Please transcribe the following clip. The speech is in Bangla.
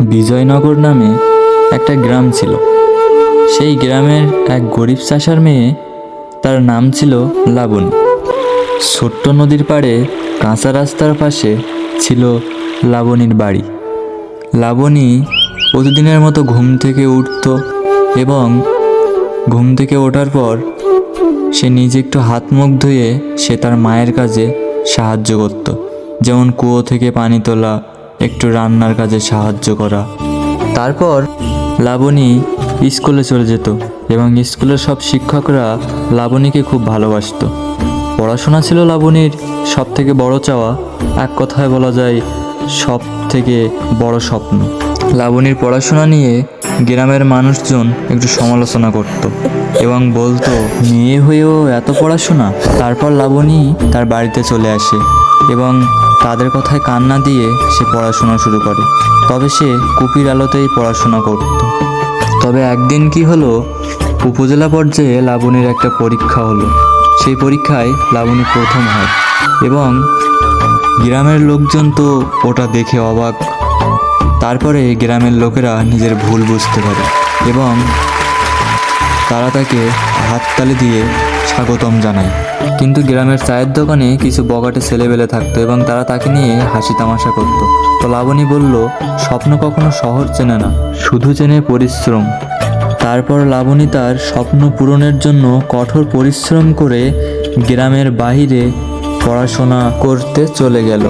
বিজয়নগর নামে একটা গ্রাম ছিল। সেই গ্রামের এক গরিব চাষার মেয়ে তার নাম ছিল লাবণী। ছোট্ট নদীর পাড়ে কাঁচা রাস্তার পাশে ছিল লাবণীর বাড়ি। লাবণী প্রতিদিনের মতো ঘুম থেকে উঠত এবং ঘুম থেকে ওঠার পর সে নিজে একটু হাত মুখ ধুয়ে সে তার মায়ের কাজে সাহায্য করত। যেমন কুয়ো থেকে পানি তোলা একটু রান্নার কাজে সাহায্য করা। তারপর লাবণী স্কুলে চলে যেত এবং স্কুলের সব শিক্ষকরা লাবণীকে খুব ভালোবাসতো। পড়াশোনা ছিল লাবণীর সব থেকে বড় চাওয়া। এক কথায় বলা যায় সব থেকে বড় স্বপ্ন। লাবণীর পড়াশোনা নিয়ে গ্রামের মানুষজন একটু সমালোচনা করত এবং বলতো, মেয়ে হয়েও এত পড়াশোনা? তারপর লাবণী তার বাড়িতে চলে আসে। এবং তাদের কথায় কান্না দিয়ে সে পড়াশোনা শুরু করে। তবে সে কুপির আলোতেই পড়াশোনা করত। তবে একদিন কি হলো, উপজেলা পর্যায়ে লাবণীর একটা পরীক্ষা হলো। সেই পরীক্ষায় লাবণী প্রথম হয় এবং গ্রামের লোকজন তো ওটা দেখে অবাক। তারপরে গ্রামের লোকেরা নিজের ভুল বুঝতে পারে এবং তারা তাকে হাততালি দিয়ে স্বাগতম জানাই। কিন্তু গ্রামের চায়ের দোকানে কিছু বগাটে ছেলেবেলে থাকতো এবং তারা তাকে নিয়ে হাসি তামাশা করতো। তো লাবণী বলল, স্বপ্ন কখনো শহর চেনে না, শুধু চেনে পরিশ্রম। তারপর লাবণী তার স্বপ্ন পূরণের জন্য কঠোর পরিশ্রম করে গ্রামের বাহিরে পড়াশোনা করতে চলে গেল।